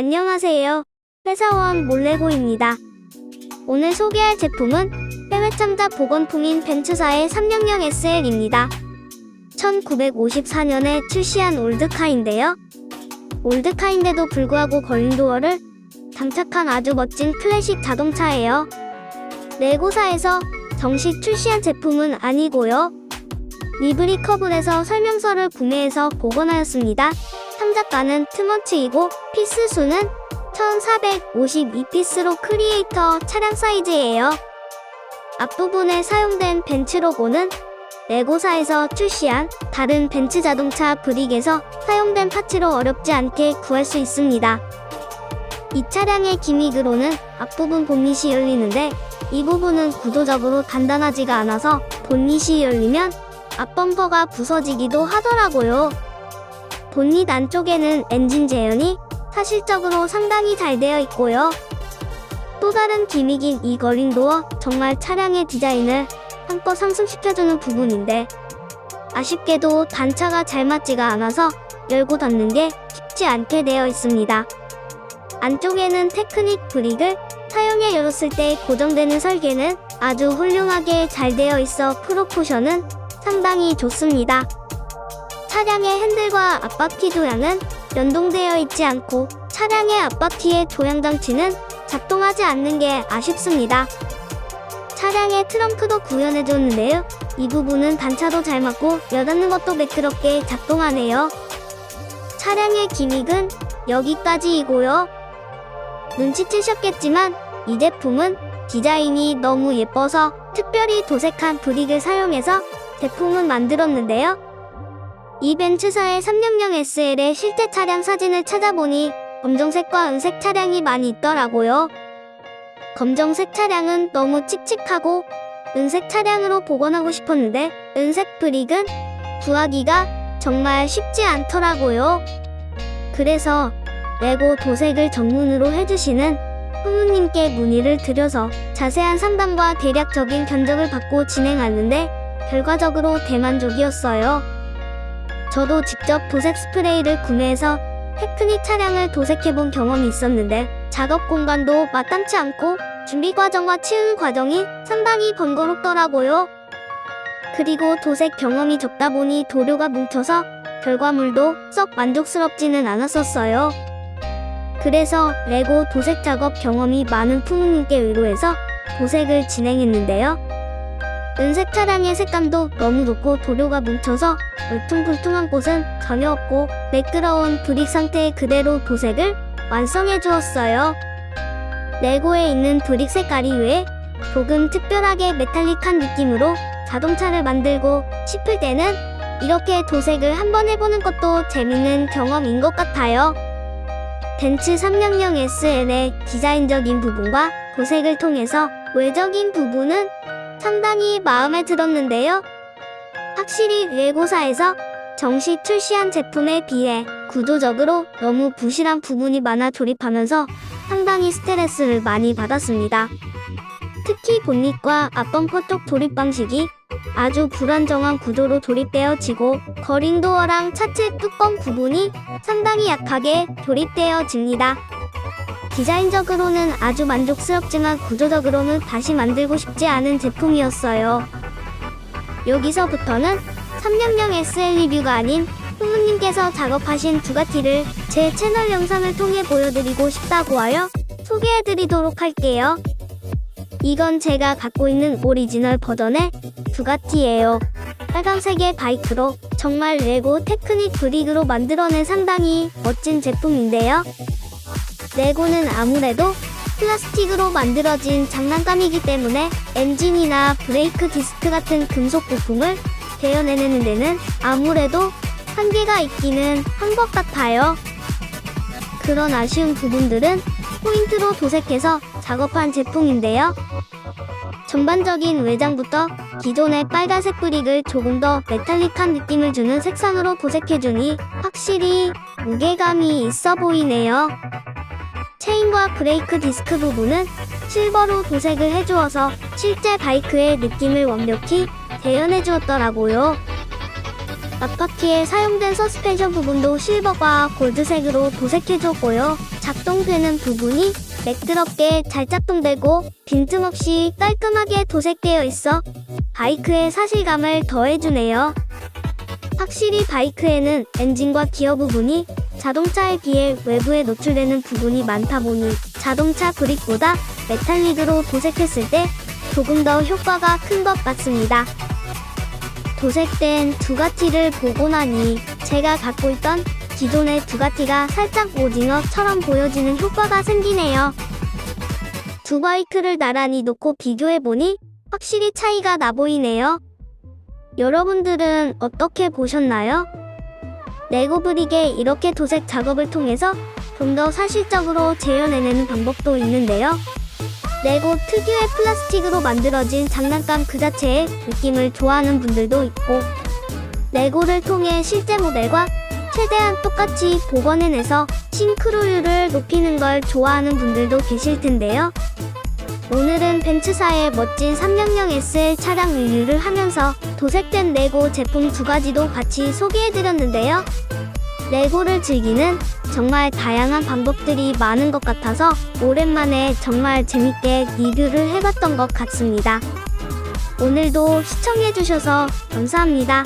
안녕하세요. 회사원 몰래고입니다. 오늘 소개할 제품은 해외 참자 보건품인 벤츠사의 300 SL입니다. 1954년에 출시한 올드카인데요. 올드카인데도 불구하고 걸린도어를 장착한 아주 멋진 클래식 자동차예요. 레고사에서 정식 출시한 제품은 아니고요. 리브리 커블에서 설명서를 구매해서 복원하였습니다. 참작가는 트먼치이고 피스 수는 1452피스로 크리에이터 차량 사이즈예요. 앞부분에 사용된 벤츠 로고는 레고사에서 출시한 다른 벤츠 자동차 브릭에서 사용된 파츠로 어렵지 않게 구할 수 있습니다. 이 차량의 기믹으로는 앞부분 본닛이 열리는데 이 부분은 구조적으로 단단하지가 않아서 본닛이 열리면 앞범퍼가 부서지기도 하더라고요. 본닛 안쪽에는 엔진 재현이 사실적으로 상당히 잘 되어 있고요. 또 다른 기믹인 이 거린도어 정말 차량의 디자인을 한껏 상승시켜주는 부분인데 아쉽게도 단차가 잘 맞지가 않아서 열고 닫는 게 쉽지 않게 되어 있습니다. 안쪽에는 테크닉 브릭을 사용해 열었을 때 고정되는 설계는 아주 훌륭하게 잘 되어 있어 프로포션은 상당히 좋습니다. 차량의 핸들과 앞바퀴 조향은 연동되어 있지 않고 차량의 앞바퀴의 조향 장치는 작동하지 않는 게 아쉽습니다. 차량의 트렁크도 구현해 줬는데요. 이 부분은 단차도 잘 맞고 여닫는 것도 매끄럽게 작동하네요. 차량의 기믹은 여기까지이고요. 눈치채셨겠지만 이 제품은 디자인이 너무 예뻐서 특별히 도색한 브릭을 사용해서 제품을 만들었는데요. 이 벤츠사의 300 SL의 실제 차량 사진을 찾아보니 검정색과 은색 차량이 많이 있더라고요. 검정색 차량은 너무 칙칙하고 은색 차량으로 복원하고 싶었는데 은색 브릭은 구하기가 정말 쉽지 않더라고요. 그래서 레고 도색을 전문으로 해주시는 부모님께 문의를 드려서 자세한 상담과 대략적인 견적을 받고 진행하는데 결과적으로 대만족이었어요. 저도 직접 도색 스프레이를 구매해서 테크닉 차량을 도색해본 경험이 있었는데 작업 공간도 마땅치 않고 준비 과정과 치운 과정이 상당히 번거롭더라고요. 그리고 도색 경험이 적다 보니 도료가 뭉쳐서 결과물도 썩 만족스럽지는 않았었어요. 그래서 레고 도색 작업 경험이 많은 부모님께 의뢰해서 도색을 진행했는데요. 은색 차량의 색감도 너무 좋고 도료가 뭉쳐서 울퉁불퉁한 곳은 전혀 없고 매끄러운 브릭 상태의 그대로 도색을 완성해 주었어요. 레고에 있는 브릭 색깔이 외에 조금 특별하게 메탈릭한 느낌으로 자동차를 만들고 싶을 때는 이렇게 도색을 한번 해보는 것도 재밌는 경험인 것 같아요. 벤츠 300 SL의 디자인적인 부분과 도색을 통해서 외적인 부분은 상당히 마음에 들었는데요. 확실히 레고사에서 정식 출시한 제품에 비해 구조적으로 너무 부실한 부분이 많아 조립하면서 상당히 스트레스를 많이 받았습니다. 특히 본닛과 앞범퍼 쪽 조립 방식이 아주 불안정한 구조로 조립되어지고 거링도어랑 차체 뚜껑 부분이 상당히 약하게 조립되어집니다. 디자인적으로는 아주 만족스럽지만 구조적으로는 다시 만들고 싶지 않은 제품이었어요. 여기서부터는 300 SL 리뷰가 아닌 부모님께서 작업하신 두가티를 제 채널 영상을 통해 보여드리고 싶다고 하여 소개해드리도록 할게요. 이건 제가 갖고 있는 오리지널 버전의 두가티예요. 빨강색의 바이크로 정말 레고 테크닉 브릭으로 만들어낸 상당히 멋진 제품인데요. 레고는 아무래도 플라스틱으로 만들어진 장난감이기 때문에 엔진이나 브레이크 디스크 같은 금속 부품을 대여내는 데는 아무래도 한계가 있기는 한 것 같아요. 그런 아쉬운 부분들은 포인트로 도색해서 작업한 제품인데요. 전반적인 외장부터 기존의 빨간색 브릭을 조금 더 메탈릭한 느낌을 주는 색상으로 도색해주니 확실히 무게감이 있어 보이네요. 체인과 브레이크 디스크 부분은 실버로 도색을 해주어서 실제 바이크의 느낌을 완벽히 재현해 주었더라고요. 앞바퀴에 사용된 서스펜션 부분도 실버와 골드색으로 도색해 줬고요. 작동되는 부분이 매끄럽게 잘 작동되고 빈틈없이 깔끔하게 도색되어 있어 바이크의 사실감을 더해주네요. 확실히 바이크에는 엔진과 기어 부분이 자동차에 비해 외부에 노출되는 부분이 많다 보니 자동차 브릭보다 메탈릭으로 도색했을 때 조금 더 효과가 큰 것 같습니다. 도색된 두가티를 보고 나니 제가 갖고 있던 기존의 두가티가 살짝 오징어처럼 보여지는 효과가 생기네요. 두 바이크를 나란히 놓고 비교해보니 확실히 차이가 나 보이네요. 여러분들은 어떻게 보셨나요? 레고 브릭의 이렇게 도색 작업을 통해서 좀 더 사실적으로 재현해내는 방법도 있는데요. 레고 특유의 플라스틱으로 만들어진 장난감 그 자체의 느낌을 좋아하는 분들도 있고, 레고를 통해 실제 모델과 최대한 똑같이 복원해내서 싱크로율을 높이는 걸 좋아하는 분들도 계실 텐데요. 오늘은 벤츠사의 멋진 300SL 차량 리뷰를 하면서 도색된 레고 제품 두 가지도 같이 소개해드렸는데요. 레고를 즐기는 정말 다양한 방법들이 많은 것 같아서 오랜만에 정말 재밌게 리뷰를 해봤던 것 같습니다. 오늘도 시청해주셔서 감사합니다.